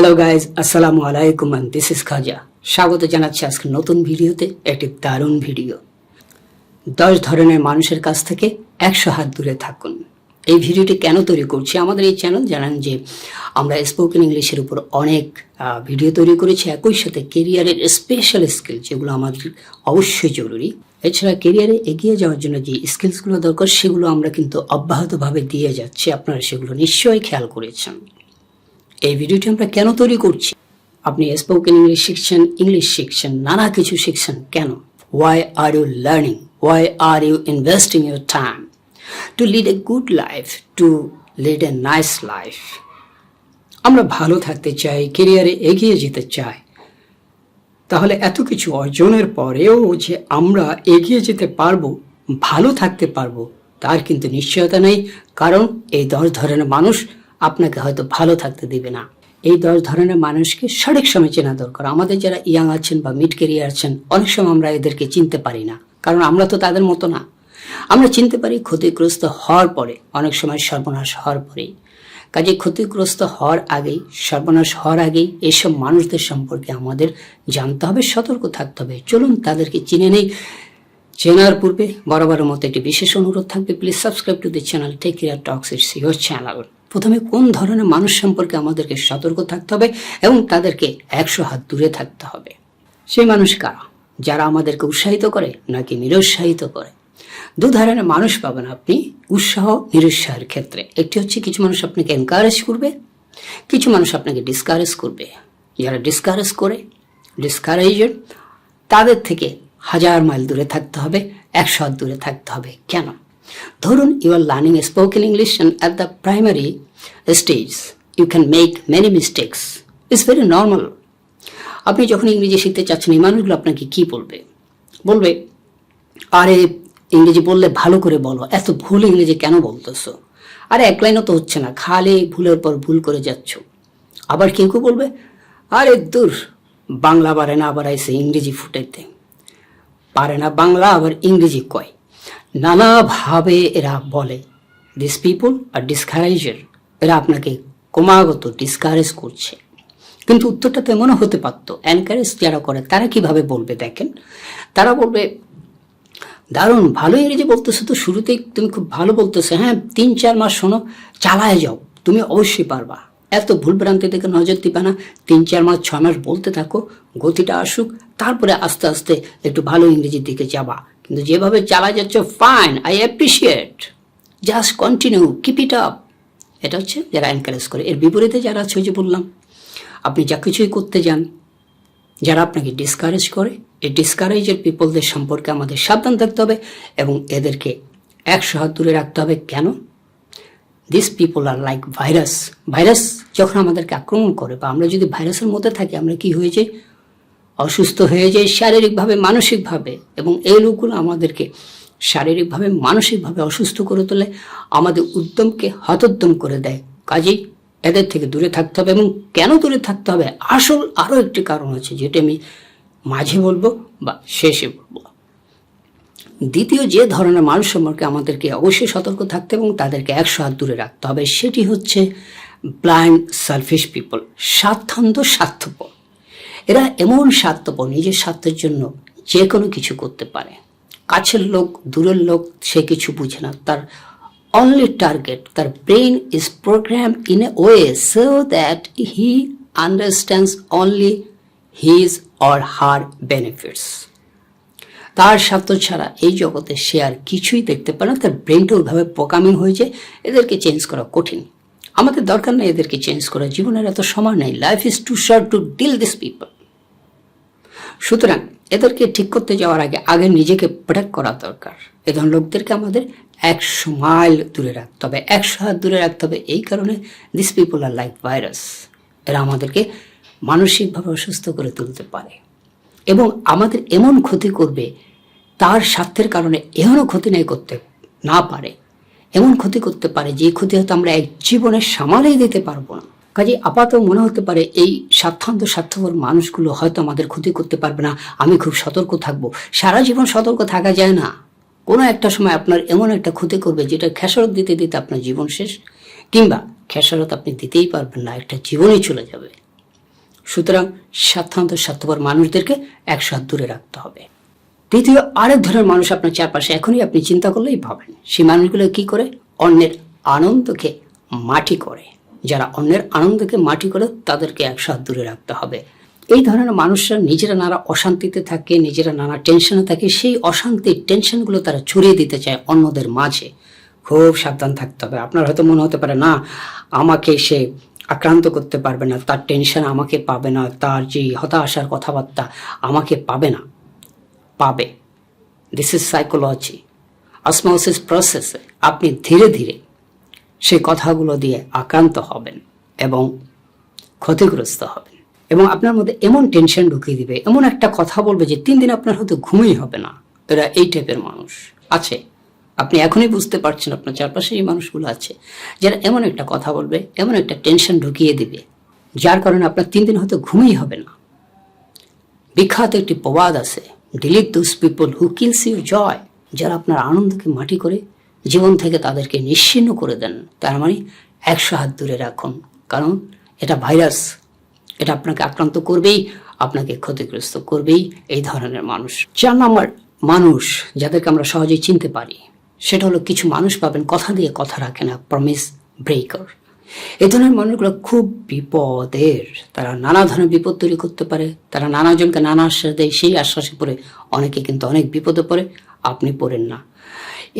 Hello guys আসসালামু আলাইকুম this is খাজা স্বাগত জানাচ্ছি আজকে নতুন ভিডিওতে একটি দারুণ ভিডিও। দশ ধরনের মানুষের কাছ থেকে একশো হাত দূরে থাকুন। এই ভিডিওটি কেন তৈরি করছি আমাদের এই চ্যানেল জানান যে আমরা স্পোকেন ইংলিশের উপর অনেক ভিডিও তৈরি করেছি, একই সাথে কেরিয়ারের স্পেশাল স্কিল যেগুলো আমাদের অবশ্যই জরুরি। এছাড়া কেরিয়ারে এগিয়ে যাওয়ার জন্য যে স্কিলসগুলো দরকার, সেগুলো আমরা কিন্তু অব্যাহতভাবে দিয়ে যাচ্ছি। আপনারা সেগুলো নিশ্চয়ই খেয়াল করেছেন। এই ভিডিওটি আমরা কেন তৈরি করছি? আপনি স্পোকেন ইংলিশ শিখছেন ইংলিশ শিখছেন নানা কিছু শিখছেন কেন? Why are you learning why are you investing your time to lead a good life to lead a nice life আমরা ভালো থাকতে চাই কেরিয়ারে এগিয়ে যেতে চাই। তাহলে এত কিছু অর্জনের পরেও যে আমরা এগিয়ে যেতে পারব, ভালো থাকতে পারব, তার কিন্তু নিশ্চয়তা নেই। কারণ এই দশ ধরনের মানুষ আপনাকে হয়তো ভালো থাকতে দিবে না। এই দশ ধরনের মানুষকে সঠিক সময় চেনা দরকার। আমাদের যারা ইয়াং আছেন বা মিড কেরিয়ার আছেন, অনেক সময় আমরা এদেরকে চিনতে পারি না। কারণ আমরা তো তাদের মতো না। আমরা চিনতে পারি ক্ষতিগ্রস্ত হওয়ার পরে, অনেক সময় সর্বনাশ হওয়ার পরেই কাজে ক্ষতিগ্রস্ত হওয়ার আগেই, সর্বনাশ হওয়ার আগেই এসব মানুষদের সম্পর্কে আমাদের জানতে হবে, সতর্ক থাকতে হবে। চলুন তাদেরকে চিনে নেই। চেনার পূর্বে বরাবরের মতো একটি বিশেষ অনুরোধ থাকবে। Please subscribe to the channel Take Care Talks it's your channel প্রথমে কোন ধরনের মানুষ সম্পর্কে আমাদেরকে সতর্ক থাকতে হবে এবং তাদেরকে একশো হাত দূরে থাকতে হবে? সেই মানুষ কারা? যারা আমাদেরকে উৎসাহিত করে নাকি নিরুৎসাহিত করে? দু ধরনের মানুষ পাবেন আপনি উৎসাহ নিরুৎসাহের ক্ষেত্রে। একটি হচ্ছে কিছু মানুষ আপনাকে এনকারেজ করবে, কিছু মানুষ আপনাকে ডিসকারেজ করবে। যারা ডিসকারেজ করে ডিসকারেজের তাদের থেকে হাজার মাইল দূরে থাকতে হবে, একশো হাত দূরে থাকতে হবে। কেন? ধরুন you are learning spoken English at the primary stage you can make many mistakes it's very normal আপনি যখন ইংরেজি শিখতে চাচ্ছেন, এই মানুষগুলো আপনাকে কি বলবে? বলবে, আরে, ইংরেজি বললে ভালো করে বলো, এত ভুল ইংরেজি কেন বলতেছো? আরে, এক লাইনও তো হচ্ছে না, খালি ভুলের পর ভুল করে যাচ্ছ। আবার কেউ কেউ বলবে, আরে, দূর, বাংলা পারে না, আবার আইসে ইংরেজি ফুটাইতে। পারে না বাংলা, আবার ইংরেজি কয়। নানাভাবে এরা বলে। দিস পিপল আর ডিসকারেজের এরা আপনাকে ক্রমাগত ডিসকারেজ করছে। কিন্তু উত্তরটা তো এমনও হতে পারতো এনকারেজ যারা করে, তারা কীভাবে বলবে দেখেন? তারা বলবে, দারুণ ভালো ইংরেজি বলতেছো তো, শুরুতেই তুমি খুব ভালো বলতেছো। হ্যাঁ তিন, চার মাস শোনো, চালায় যাও। তুমি অবশ্যই পারবা। এত ভুল ভ্রান্তি থেকে নজর দিবা না। তিন, চার মাস, ছয় মাস বলতে থাকো, গতিটা আসুক, তারপরে আস্তে আস্তে একটু ভালো ইংরেজির দিকে যাবা। কিন্তু যেভাবে চালা যাচ্ছ fine I appreciate just continue keep it up এটা হচ্ছে যারা এনকারেজ করে। এর বিপরীতে যারা আছে যে বললাম, আপনি যা কিছুই করতে যান, যারা আপনাকে ডিসকারেজ করে, এই ডিসকারেজের পিপলদের সম্পর্কে আমাদের সাবধান থাকতে হবে এবং এদেরকে একশো হাত দূরে রাখতে হবে। কেন? This people are like virus virus যখন আমাদেরকে আক্রমণ করে, বা আমরা যদি ভাইরাসের মধ্যে থাকি, আমরা কি হয়ে যাই? অসুস্থ হয়ে যায় শারীরিকভাবে, মানসিকভাবে এবং এই লোকগুলো আমাদেরকে শারীরিকভাবে, মানসিকভাবে অসুস্থ করে তোলে, আমাদের উদ্যমকে হতোদ্যম করে দেয়। কাজেই এদের থেকে দূরে থাকতে হবে এবং কেন দূরে থাকতে হবে? আসল আরও একটি কারণ আছে যেটা আমি মাঝে বলব বা শেষে বলব। দ্বিতীয় যে ধরনের মানুষ সম্পর্কে আমাদেরকে অবশ্যই সতর্ক থাকতে এবং তাদেরকে একশো হাত দূরে রাখতে হবে, সেটি হচ্ছে ব্লাইন্ড সেলফিশ পিপল স্বার্থান্ত স্বার্থপর। এরা এমন স্বার্থপর, নিজের স্বার্থের জন্য যে কোনো কিছু করতে পারে। কাছের লোক, দূরের লোক, সে কিছু বুঝে না। তার অনলি টার্গেট তার brain is program in a way so that he understands only his or her benefits তার স্বার্থ ছাড়া এই জগতে সে আর কিছুই দেখতে পারে না। তার ব্রেনটা ওইভাবে প্রোগ্রামিং হয়েছে এদেরকে চেঞ্জ করা কঠিন। আমাদের দরকার নেই এদেরকে চেঞ্জ করা। জীবনের এত সময় নেই। Life is too short to deal this people সুতরাং এদেরকে ঠিক করতে যাওয়ার আগে আগে নিজেকে প্রোটেক্ট করা দরকার। এ ধরনের লোকদেরকে আমাদের একশো মাইল দূরে রাখতে হবে, একশো হাত দূরে রাখতে হবে। এই কারণে this people are like virus এরা আমাদেরকে মানসিকভাবে অসুস্থ করে তুলতে পারে। এবং আমাদের এমন ক্ষতি করবে, তার স্বার্থের কারণে এমনও ক্ষতি নাই করতে না পারে। এমন ক্ষতি করতে পারে, যে ক্ষতি হয়তো আমরা এক জীবনে সামালেই দিতে পারব না। কাজে আপাতত মনে হতে পারে এই স্বার্থান্ত, স্বার্থপর মানুষগুলো হয়তো আমাদের ক্ষতি করতে পারবে না। আমি খুব সতর্ক থাকব। সারা জীবন সতর্ক থাকা যায় না। কোনো একটা সময় আপনার এমন একটা ক্ষতি করবে যেটা খেসারত দিতে দিতে আপনার জীবন শেষ, কিংবা খেসারত আপনি দিতেই পারবেন না, একটা জীবনই চলে যাবে। সুতরাং স্বার্থান্ত, স্বার্থপর মানুষদেরকে হাত দূরে রাখতে হবে। দ্বিতীয়, আরেক ধরনের মানুষ আপনার চারপাশে এখনই আপনি চিন্তা করলেই পাবেন। সেই মানুষগুলো কি করে? অন্যের আনন্দকে মাটি করে। যারা অন্যের আনন্দকে মাটি করে তাদেরকে হাত দূরে রাখতে হবে। এই ধরনের মানুষরা নিজেরা নানা অশান্তিতে থাকে, নিজেরা নানা টেনশনে থাকে, সেই অশান্তির টেনশনগুলো তারা ছড়িয়ে দিতে চায় অন্যদের মাঝে। খুব সাবধান থাকতে হবে। আপনার হয়তো মনে হতে পারে, না, আমাকে সে আক্রান্ত করতে পারবে না, তার টেনশন আমাকে পাবে না, তার যে হতাশার কথাবার্তা আমাকে পাবে না। পাবে। দিস ইজ সাইকোলজি অসমোসিস প্রসেসে আপনি ধীরে ধীরে সেই কথাগুলো দিয়ে আক্রান্ত হবেন এবং ক্ষতিগ্রস্ত হবেন। এবং আপনার মধ্যে এমন টেনশন ঢুকিয়ে দিবে, এমন একটা কথা বলবে যে তিন দিন আপনার হয়তো ঘুমই হবে না। এরা এই টাইপের মানুষ। আছে। আপনি এখনই বুঝতে পারছেন আপনার চারপাশে এই মানুষগুলো আছে, যারা এমন একটা কথা বলবে, এমন একটা টেনশন ঢুকিয়ে দিবে, যার কারণে আপনার তিন দিন হয়তো ঘুমই হবে না। বিখ্যাত একটি প্রবাদ আছে delete those people who kills your joy যারা আপনার আনন্দকে মাটি করে জীবন থেকে তাদেরকে নিশ্চিন্ন করে দেন। তার মানে একশো হাত দূরে রাখুন। কারণ এটা ভাইরাস। এটা আপনাকে আক্রান্ত করবেই, আপনাকে ক্ষতিগ্রস্ত করবেই এই ধরনের মানুষ। চার নম্বর মানুষ যাদেরকে আমরা সহজেই চিনতে পারি, সেটা হলো কিছু মানুষ পাবেন কথা দিয়ে কথা রাখে না প্রমিস ব্রেকার এই ধরনের মানুষগুলো খুব বিপদের, তারা নানা ধরনের বিপদ তৈরি করতে পারে। তারা নানাজনকে নানা আশ্বাস দেয়, সেই আশ্বাসে পড়ে অনেকে কিন্তু অনেক বিপদে পড়ে, আপনি পড়েন না।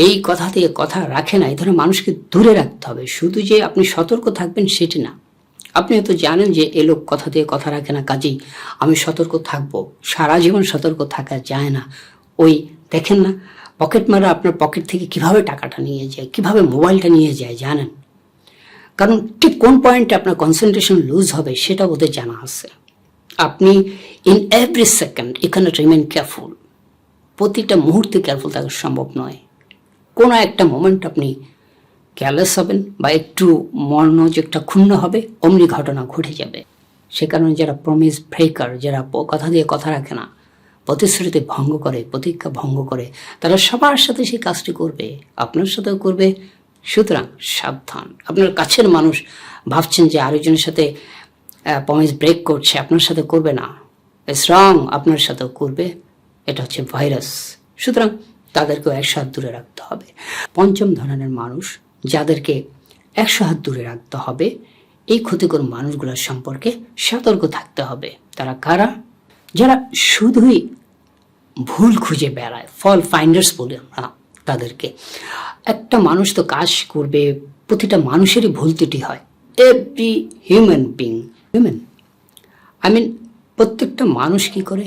এই কথা দিয়ে কথা রাখে না, এই ধরনের মানুষকে দূরে রাখতে হবে। শুধু যে আপনি সতর্ক থাকবেন সেটি না। আপনি হয়তো জানেন যে এ লোক কথা দিয়ে কথা রাখে না, কাজেই আমি সতর্ক থাকব। সারা জীবন সতর্ক থাকা যায় না। ওই দেখেন না, পকেট মারা আপনার পকেট থেকে কীভাবে টাকাটা নিয়ে যায়, কীভাবে মোবাইলটা নিয়ে যায়, জানেন? কারণ ঠিক কোন পয়েন্টে আপনার কনসেন্ট্রেশন লুজ হবে সেটা ওদের জানা আছে। আপনি ইন এভরি সেকেন্ড এখানে রিমেন কেয়ারফুল প্রতিটা মুহূর্তে কেয়ারফুল থাকা সম্ভব নয়। কোনো একটা মোমেন্ট আপনি কেয়ারলেস হবেন বা একটু মনোযোগটা ক্ষুণ্ণ হবে, অমনি ঘটনা ঘটে যাবে। সে কারণে যারা প্রমিস ব্রেকার যারা কথা দিয়ে কথা রাখে না, প্রতিশ্রুতি ভঙ্গ করে, প্রতিজ্ঞা ভঙ্গ করে, তারা সবার সাথে সেই কাজটি করবে, আপনার সাথেও করবে। সুতরাং সাবধান। আপনার কাছের মানুষ ভাবছেন যে আরেকজনের সাথে প্রমিস ব্রেক করছে, আপনার সাথে করবে না। স্ট্রং আপনার সাথেও করবে। এটা হচ্ছে ভাইরাস সুতরাং তাদেরকেও একশো হাত দূরে রাখতে হবে। পঞ্চম ধরনের মানুষ যাদেরকে একশো হাত দূরে রাখতে হবে, এই ক্ষতিকর মানুষগুলোর সম্পর্কে সতর্ক থাকতে হবে। তারা কারা? যারা শুধুই ভুল খুঁজে বেড়ায় ফল ফাইন্ডার্স বলে আমরা তাদেরকে। একটা মানুষ তো কাজ করবে, প্রতিটা মানুষেরই ভুল ত্রুটি হয়। Every human being human I mean প্রত্যেকটা মানুষ কি করে?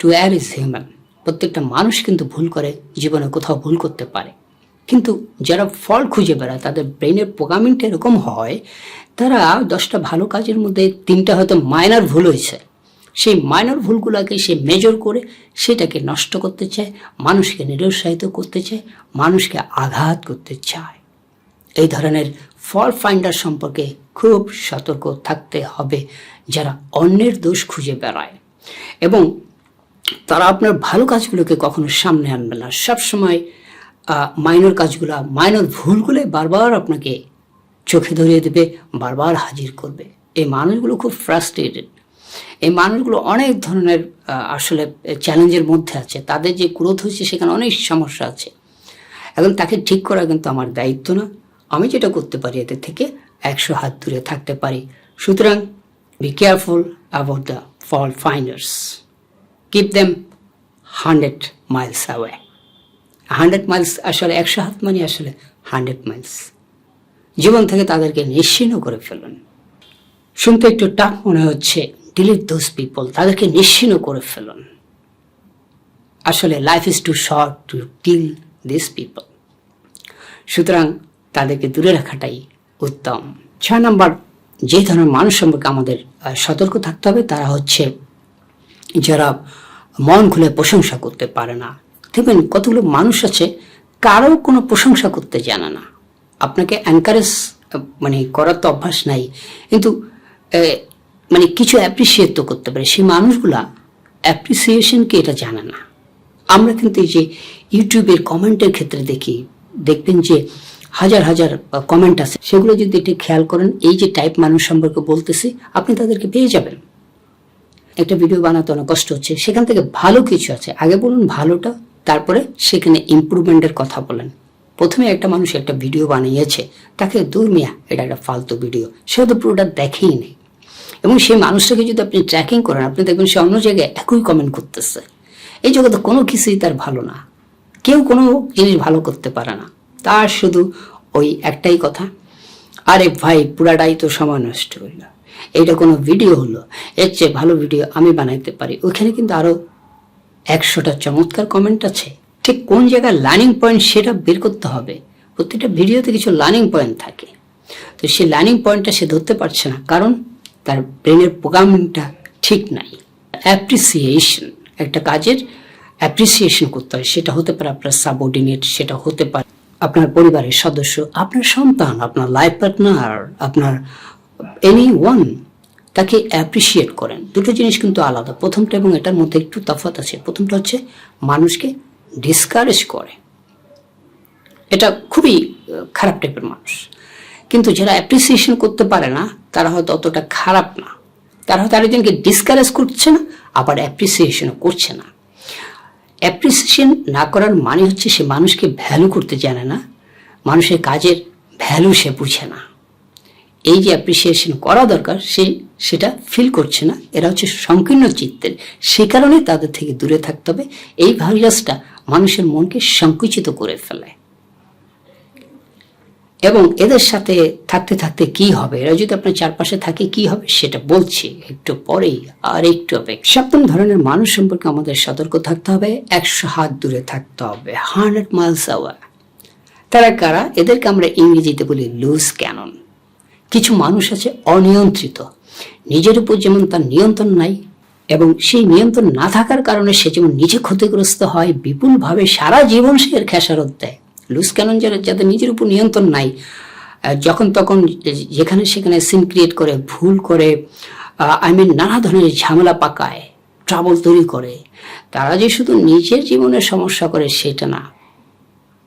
টু অ্যার ইজ হিউম্যান প্রত্যেকটা মানুষ কিন্তু ভুল করে, জীবনে কোথাও ভুল করতে পারে। কিন্তু যারা ফল খুঁজে বেড়ায়, তাদের ব্রেনের প্রোগ্রামিংটা এরকম হয়, তারা দশটা ভালো কাজের মধ্যে তিনটা হয়তো মাইনার ভুল হয়েছে। সেই মাইনর ভুলগুলোকে সে মেজর করে সেটাকে নষ্ট করতে চায়, মানুষকে নিরুৎসাহিত করতে চায়, মানুষকে আঘাত করতে চায়। এই ধরনের ফল ফাইন্ডার সম্পর্কে খুব সতর্ক থাকতে হবে যারা অন্যের দোষ খুঁজে বেড়ায়। এবং তারা আপনার ভালো কাজগুলোকে কখনো সামনে আনবে না। সবসময় মাইনর কাজগুলো মাইনর ভুলগুলো বারবার আপনাকে চোখে ধরিয়ে দেবে, বারবার হাজির করবে। এই মানুষগুলো খুব ফ্রাস্ট্রেটেড এই মানুষগুলো অনেক ধরনের আসলে চ্যালেঞ্জের মধ্যে আছে। তাদের যে গ্রোথ হচ্ছে, সেখানে অনেক সমস্যা আছে। এখন তাকে ঠিক করা কিন্তু আমার দায়িত্ব না। আমি যেটা করতে পারি এদের থেকে একশো হাত দূরে থাকতে পারি। সুতরাং be careful about the fault finders keep them hundred miles away hundred miles আসলে একশো হাত মানে আসলে হান্ড্রেড মাইলস জীবন থেকে তাদেরকে নিশ্চিন্ন করে ফেলুন। শুনতে একটু টাফ মনে হচ্ছে ডিলিট দোজ পিপল তাদেরকে নিশ্চিন্ন করে ফেলুন। আসলে life is too short to kill this people সুতরাং তাদেরকে দূরে রাখাটাই উত্তম। ছয় নম্বর, যে ধরনের মানুষ সম্পর্কে আমাদের সতর্ক থাকতে হবে, তারা হচ্ছে যারা মন খুলে প্রশংসা করতে পারে না। দেখবেন কতগুলো মানুষ আছে কারও কোনো প্রশংসা করতে জানে না। আপনাকে এনকারেজ মানে করার তো অভ্যাস নাই। কিন্তু মানে কিছু অ্যাপ্রিসিয়েট তো করতে পারে। সেই মানুষগুলা অ্যাপ্রিসিয়েশনকে এটা জানে না। আমরা কিন্তু এই যে ইউটিউবের কমেন্টের ক্ষেত্রে দেখি, দেখবেন যে হাজার হাজার কমেন্ট আছে। সেগুলো যদি একটু খেয়াল করেন, এই যে টাইপ মানুষ সম্পর্কে বলতেছি, আপনি তাদেরকে পেয়ে যাবেন। একটা ভিডিও বানাতে অনেক কষ্ট হচ্ছে। সেখান থেকে ভালো কিছু আছে। আগে বলুন ভালোটা, তারপরে সেখানে ইম্প্রুভমেন্টের কথা বলেন। প্রথমে একটা মানুষ একটা ভিডিও বানিয়েছে। তাকে দূর মিয়া, এটা একটা ফালতু ভিডিও সে তো পুরোটা দেখেই নেই। এবং সেই মানুষটাকে যদি আপনি ট্র্যাকিং করেন, আপনি দেখবেন সে অন্য জায়গায় একই কমেন্ট করতেছে। এই জগতে কোনো কিছুই তার ভালো না। কেউ কোনো জিনিস ভালো করতে পারে না। তার শুধু ওই একটাই কথা, আরে ভাই, পুরাটাই তো সময় নষ্ট হইল। এইটা কোনো ভিডিও হলো। এর চেয়ে ভালো ভিডিও আমি বানাইতে পারি। ওইখানে কিন্তু আরও একশোটা চমৎকার কমেন্ট আছে। ঠিক কোন জায়গায় লার্নিং পয়েন্ট সেটা বের করতে হবে? প্রত্যেকটা ভিডিওতে কিছু লার্নিং পয়েন্ট থাকে। তো সেই লার্নিং পয়েন্টটা সে ধরতে পারছে না, কারণ তার ব্রেনের প্রোগ্রামিংটা ঠিক নাই। অ্যাপ্রিসিয়েশন একটা কাজের অ্যাপ্রিসিয়েশন করতে হয়। সেটা হতে পারে আপনার সাবঅর্ডিনেট সেটা হতে পারে আপনার পরিবারের সদস্য, আপনার সন্তান, আপনার লাইফ পার্টনার আপনার এনি ওয়ান তাকে অ্যাপ্রিসিয়েট করেন। দুটো জিনিস কিন্তু আলাদা। প্রথমটা এবং এটার মধ্যে একটু তফাৎ আছে। প্রথমটা হচ্ছে মানুষকে ডিসকারেজ করে। এটা খুবই খারাপ টাইপের মানুষ। কিন্তু যারা অ্যাপ্রিসিয়েশন করতে পারে না, তারা হয়তো অতটা খারাপ না। তারা হয়তো আরেকজনকে ডিসকারেজ করছে না, আবার অ্যাপ্রিসিয়েশনও করছে না। অ্যাপ্রিসিয়েশন না করার মানে হচ্ছে সে মানুষকে ভ্যালু করতে জানে না। মানুষের কাজের ভ্যালু সে বুঝে না। এই যে অ্যাপ্রিসিয়েশন করা দরকার, সে সেটা ফিল করছে না। এরা হচ্ছে সংকীর্ণ চিত্তের। সে কারণে তাদের থেকে দূরে থাকতে হবে। এই ভাইরাসটা মানুষের মনকে সংকুচিত করে ফেলে। এবং এদের সাথে থাকতে থাকতে কি হবে? এরা যদি আপনার চারপাশে থাকে, কি হবে সেটা বলছি। একটু পরেই আর একটু অপেক্ষা। সপ্তম ধরনের মানুষ সম্পর্কে আমাদের সতর্ক থাকতে হবে। একশো হাত দূরে থাকতে হবে। হান্ড্রেড মাইলস আওয়ার তারা কারা? এদেরকে আমরা ইংরেজিতে বলি লুজ ক্যানন কিছু মানুষ আছে অনিয়ন্ত্রিত। নিজের উপর যেমন তার নিয়ন্ত্রণ নাই এবং সেই নিয়ন্ত্রণ না থাকার কারণে সে যেমন নিজে ক্ষতিগ্রস্ত হয়, বিপুলভাবে সারা জীবন সে এর খেসারত দেয়। লুস ক্যানন যারা যাদের নিজের উপর নিয়ন্ত্রণ নাই যখন তখন যেখানে সেখানে সিন ক্রিয়েট করে, ভুল করে আই মিন নানা ধরনের ঝামেলা পাকায় ট্রাবল তৈরি করে, তারা যে শুধু নিজের জীবনের সমস্যা করে সেটা না।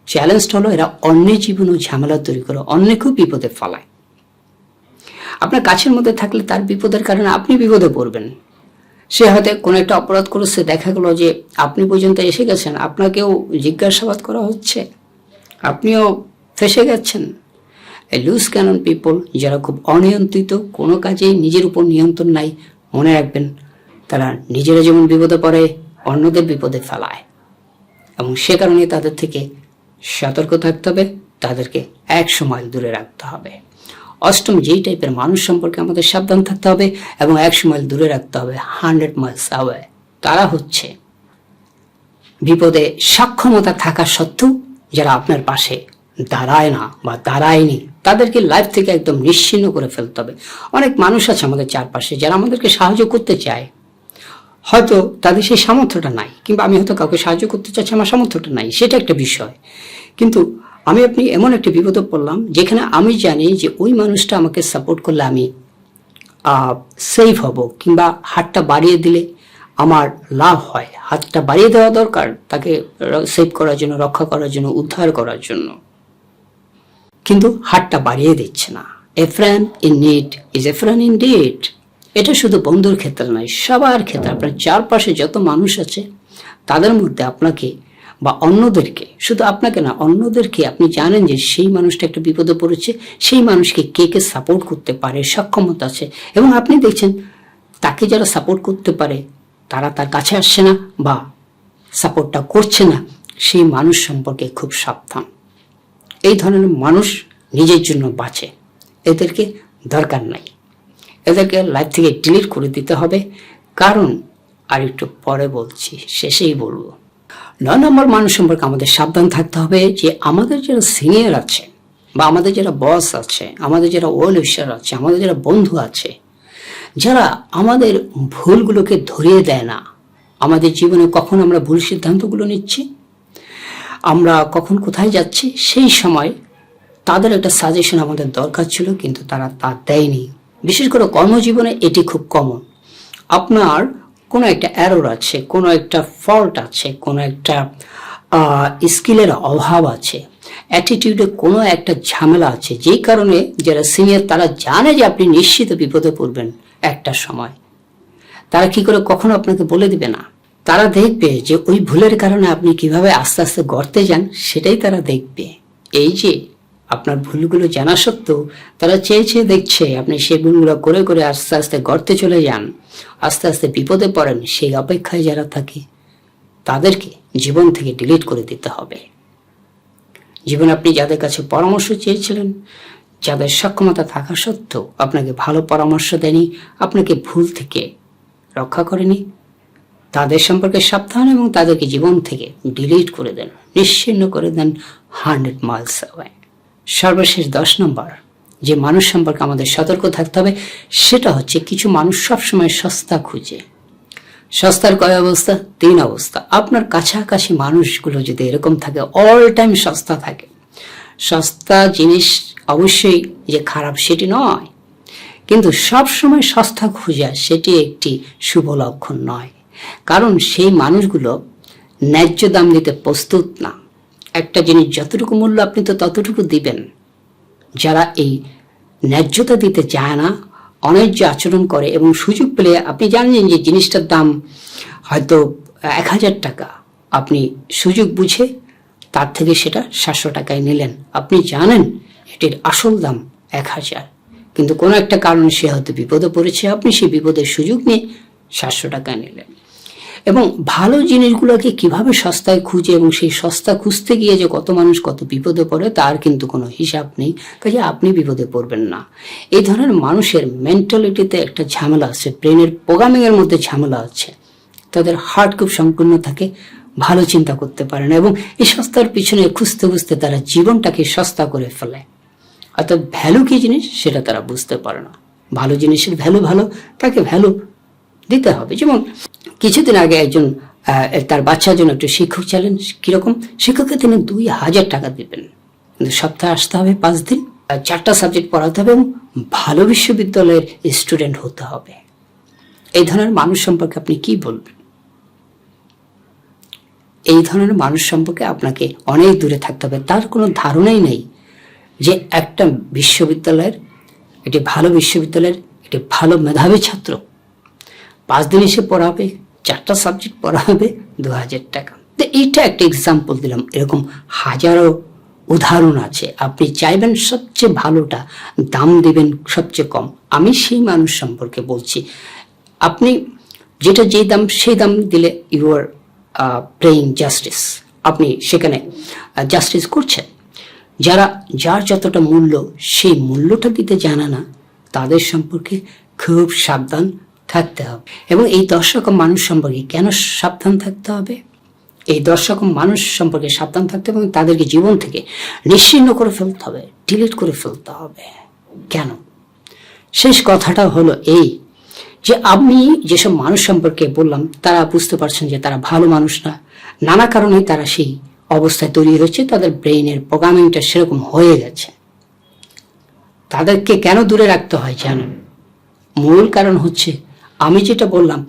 চ্যালেঞ্জটা হলো এরা অন্যের জীবনেও ঝামেলা তৈরি করে অন্যকেও বিপদে ফলায়। আপনার কাছের মধ্যে থাকলে তার বিপদের কারণে আপনি বিপদে পড়বেন। সে হয়তো কোনো একটা অপরাধ করেছে, দেখা গেলো যে আপনি পর্যন্ত এসে গেছেন, আপনাকেও জিজ্ঞাসাবাদ করা হচ্ছে, আপনিও ফেসে গেছেন। লুজ ক্যানন পিপল যারা খুব অনিয়ন্ত্রিত, কোনো কাজেই নিজের উপর নিয়ন্ত্রণ নাই, মনে রাখবেন, তারা নিজেরা যেমন বিপদে পড়ে, অন্যদের বিপদে ফেলায়। এবং সে কারণে তাদের থেকে সতর্ক থাকতে হবে, তাদেরকে একশো মাইল দূরে রাখতে হবে। অষ্টম যেই টাইপের মানুষ সম্পর্কে আমাদের সাবধান থাকতে হবে এবং একশো মাইল দূরে রাখতে হবে হান্ড্রেড মাইলস আওয়ে তারা হচ্ছে বিপদে সক্ষমতা থাকা সত্ত্বেও যারা আপনার পাশে দাঁড়ায় না বা দাঁড়ায়নি, তাদেরকে লাইফ থেকে একদম নিশ্চিন্ন করে ফেলতে হবে। অনেক মানুষ আছে আমাদের চারপাশে যারা আমাদেরকে সাহায্য করতে চায়। হয়তো তাদের সেই সামর্থ্যটা নাই, কিংবা আমি হয়তো কাউকে সাহায্য করতে চাচ্ছি, আমার সামর্থ্যটা নাই, সেটা একটা বিষয়। কিন্তু আমি আপনি এমন একটি বিপদে পড়লাম যেখানে আমি জানি যে ওই মানুষটা আমাকে সাপোর্ট করলে আমি সেফ হব কিংবা হাতটা বাড়িয়ে দিলে আমার লাভ হয়। হাতটা বাড়িয়ে দেওয়া দরকার, তাকে সেভ করার জন্য, রক্ষা করার জন্য, উদ্ধার করার জন্য। কিন্তু হাতটা বাড়িয়ে দিচ্ছে না। A friend in need is a friend in deed এটা শুধু বন্ধুর ক্ষেত্রে নয়, সবার ক্ষেত্রে। আপনার চারপাশে যত মানুষ আছে, তাদের মধ্যে আপনাকে বা অন্যদেরকে, শুধু আপনাকে না, অন্যদেরকে আপনি জানেন যে সেই মানুষটা একটা বিপদে পড়েছে, সেই মানুষকে কে কে সাপোর্ট করতে পারে, সক্ষমতা আছে। এবং আপনি দেখছেন, তাকে যারা সাপোর্ট করতে পারে, তারা তার কাছে আসছে না বা সাপোর্টটা করছে না। সেই মানুষ সম্পর্কে খুব সাবধান। এই ধরনের মানুষ নিজের জন্য বাঁচে। এদেরকে দরকার নাই। এদেরকে লাইফ থেকে ডিলিট করে দিতে হবে। কারণ, আর একটু পরে বলছি, শেষেই বলব। নয় নম্বর মানুষ সম্পর্কে আমাদের সাবধান থাকতে হবে যে আমাদের যারা সিনিয়র আছে বা আমাদের যারা বস আছে, আমাদের যারা ওয়েল উইশার আছে, আমাদের যারা বন্ধু আছে, যারা আমাদের ভুলগুলোকে ধরিয়ে দেয় না, আমাদের জীবনে কখন আমরা ভুল সিদ্ধান্তগুলো নিচ্ছি, আমরা কখন কোথায় যাচ্ছি, সেই সময় তাদের একটা সাজেশন আমাদের দরকার ছিল, কিন্তু তারা তা দেয়নি। বিশেষ করে কর্মজীবনে এটি খুব কমন আপনার কোনো একটা অ্যারোর আছে, কোনো একটা ফল্ট আছে, কোনো একটা স্কিলের অভাব আছে অ্যাটিটিউডে কোনো একটা ঝামেলা আছে, যেই কারণে যারা সিনিয়র তারা জানে যে আপনি নিশ্চিত বিপদে পড়বেন একটা সময়। তারা কি করে কখনো আপনাকে বলে দিবে না? তারা দেখবে যে ওই ভুলের কারণে আপনি কীভাবে আস্তে আস্তে গড়তে যান, সেটাই তারা দেখবে। এই যে আপনার ভুলগুলো জানা সত্ত্বেও তারা চেয়ে চেয়ে দেখছে আপনি সেই ভুলগুলো করে করে আস্তে আস্তে গর্তে চলে যান। আস্তে আস্তে বিপদে পড়েন সেই অপেক্ষায় যারা থাকে, তাদেরকে জীবন থেকে ডিলিট করে দিতে হবে। জীবনে আপনি যাদের কাছে পরামর্শ চেয়েছিলেন, যাদের সক্ষমতা থাকা সত্ত্বেও আপনাকে ভালো পরামর্শ দেয়নি, আপনাকে ভুল থেকে রক্ষা করেনি, তাদের সম্পর্কে সাবধান এবং তাদেরকে জীবন থেকে ডিলিট করে দেন, নিশ্চিন্ন করে দেন হান্ড্রেড মাইলস অ্যাওয়ে সর্বশেষ দশ নম্বর, যে মানুষ সম্পর্কে আমাদের সতর্ক থাকতে হবে, সেটা হচ্ছে কিছু মানুষ সবসময় সস্তা খুঁজে। সস্তার কয় অবস্থা? তিন অবস্থা। আপনার কাছাকাছি মানুষগুলো যদি এরকম থাকে অল টাইম সস্তা থাকে। সস্তা জিনিস অবশ্যই যে খারাপ সেটি নয়। কিন্তু সব সময় সস্তা খোঁজা সেটি একটি শুভ লক্ষণ নয়। কারণ সেই মানুষগুলো ন্যায্য দাম দিতে প্রস্তুত না। একটা জিনিস যতটুকু মূল্য আপনি তো ততটুকু দিবেন। যারা এই ন্যায্যতা দিতে চায় না, অন্যায্য আচরণ করে এবং সুযোগ পেলে আপনি জানেন যে জিনিসটার দাম হয়তো এক হাজার টাকা। আপনি সুযোগ বুঝে তার থেকে সেটা সাতশো টাকায় নিলেন। আপনি জানেন এটির আসল দাম এক হাজার। কিন্তু কোনো একটা কারণে সে হয়তো বিপদে পড়েছে। আপনি সেই বিপদের সুযোগ নিয়ে সাতশো টাকায় নিলেন। এবং ভালো জিনিসগুলোকে কীভাবে সস্তায় খুঁজে এবং সেই সস্তা খুঁজতে গিয়ে যে কত মানুষ কত বিপদে পড়ে, তার কিন্তু কোনো হিসাব নেই। কাজে আপনি বিপদে পড়বেন না। এই ধরনের মানুষের মেন্টালিটিতে একটা ঝামেলা আছে ব্রেনের প্রোগ্রামিং এর মধ্যে ঝামেলা আছে। তাদের হার্ট খুব সম্পূর্ণ থাকে, ভালো চিন্তা করতে পারে না এবং এই সস্তার পিছনে খুঁজতে খুঁজতে তারা জীবনটাকে সস্তা করে ফেলে। অর্থাৎ ভ্যালু কি জিনিস সেটা তারা বুঝতে পারে না। ভালো জিনিসের ভ্যালু ভালো, তাকে ভ্যালু দিতে হবে। যেমন কিছুদিন আগে একজন তার বাচ্চার জন্য একটু শিক্ষক চাইলেন কীরকম? শিক্ষককে তিনি দুই হাজার টাকা দিবেন। কিন্তু সপ্তাহে আসতে হবে পাঁচ দিন চারটা সাবজেক্ট পড়াতে হবে এবং ভালো বিশ্ববিদ্যালয়ের স্টুডেন্ট হতে হবে। এই ধরনের মানুষ সম্পর্কে আপনি কি বলবেন? এই ধরনের মানুষ সম্পর্কে আপনাকে অনেক দূরে থাকতে হবে। তার কোনো ধারণাই নেই যে একটা বিশ্ববিদ্যালয়ের, একটি ভালো বিশ্ববিদ্যালয়ের, একটি ভালো মেধাবী ছাত্র পাঁচ দিন এসে পড়াবে, চারটা সাবজেক্ট পড়াবে, দু হাজার টাকা। তো এইটা একটা এক্সাম্পল দিলাম। এরকম হাজারো উদাহরণ আছে। আপনি চাইবেন সবচেয়ে ভালোটা, দাম দেবেন সবচেয়ে কম। আমি সেই মানুষ সম্পর্কে বলছি। আপনি যেটা যে দাম, সেই দাম দিলে ইউ আর প্লেইং জাস্টিস আপনি সেখানে জাস্টিস করছেন। যারা, যার যতটা মূল্য, সেই মূল্যটা দিতে জানে না, তাদের সম্পর্কে খুব সাবধান থাকতে হবে। এবং এই দশ রকম মানুষ সম্পর্কে কেন সাবধান থাকতে হবে? এই দশ রকম মানুষ সম্পর্কে সাবধান থাকতে হবে এবং তাদেরকে জীবন থেকে নিশ্চিন্ন করে ফেলতে হবে ডিলিট করে ফেলতে হবে। কেন? শেষ কথাটা হলো এই যে আমি যেসব মানুষ সম্পর্কে বললাম, তারা বুঝতে পারছেন যে তারা ভালো মানুষ না। নানা কারণে তারা সেই অবস্থায় তৈরি হচ্ছে তাদের ব্রেইনের প্রোগ্রামিংটা সেরকম হয়ে গেছে। তাদেরকে কেন দূরে রাখতে হয় জানেন? মূল কারণ হচ্ছে আমি যেটা বললাম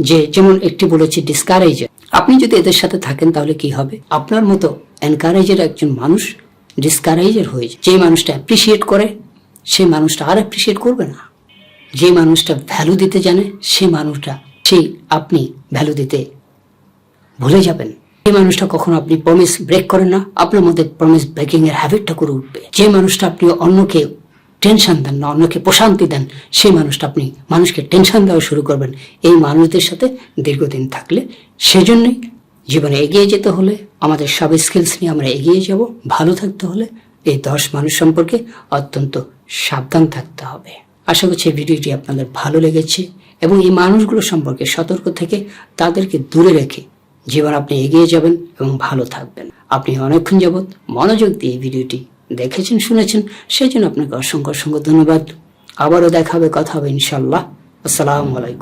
যে যেমন একটি বলেছি ডিসকারেজের আপনি যদি এদের সাথে থাকেন তাহলে কি হবে? আপনার মতো এনকারেজের একজন মানুষ ডিসকারেজের হয়ে যায়। যে মানুষটা অ্যাপ্রিসিয়েট করে, সেই মানুষটা আর অ্যাপ্রিসিয়েট করবে না। যে মানুষটা ভ্যালু দিতে জানে সে মানুষটা সেই আপনি ভ্যালু দিতে ভুলে যাবেন। যে মানুষটা কখনো আপনি প্রমিস ব্রেক করেন না, আপনার মধ্যে প্রমিস ব্রেকিং এর হ্যাবিটটা করে উঠবে। যে মানুষটা আপনি অন্যকে টেনশন দেন না, অন্যকে প্রশান্তি দেন, সেই মানুষটা আপনি, মানুষকে টেনশন দেওয়া শুরু করবেন। এই মানুষদের সাথে দীর্ঘদিন থাকলে সেজন্যই জীবনে এগিয়ে যেতে হলে, আমাদের সব স্কিলস নিয়ে আমরা এগিয়ে যাব, ভালো থাকতে হলে এই দশ মানুষ সম্পর্কে অত্যন্ত সাবধান থাকতে হবে। আশা করছি এই ভিডিওটি আপনাদের ভালো লেগেছে এবং এই মানুষগুলো সম্পর্কে সতর্ক থেকে তাদেরকে দূরে রেখে জীবন আপনি এগিয়ে যাবেন এবং ভালো থাকবেন। আপনি অনেকক্ষণ যাবৎ মনোযোগ দিয়ে ভিডিওটি দেখেছেন, শুনেছেন, সেই জন্য আপনাকে অসংখ্য অসংখ্য ধন্যবাদ। আবারও দেখা হবে, কথা হবে ইনশাল্লাহ আসসালামু আলাইকুম।